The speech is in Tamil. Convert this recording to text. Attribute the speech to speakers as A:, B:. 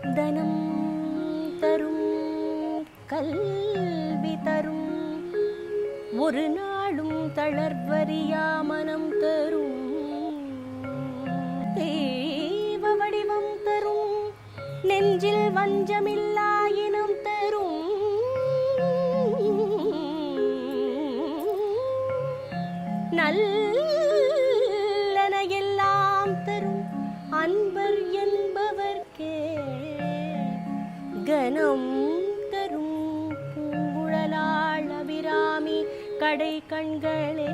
A: தனம் தரும் கல்வி தரும். ஒரு நாளும் தளர்வறியா மனம் தரும். தெய்வ வடிவம் தரும். நெஞ்சில் வஞ்சமில்லா இனம் தரும். நல்லன எல்லாம் தரும். அன்பர் என்பவர்க்கே கனம் தரும் பூங்குழலாள் அபிராமி கடை கண்களே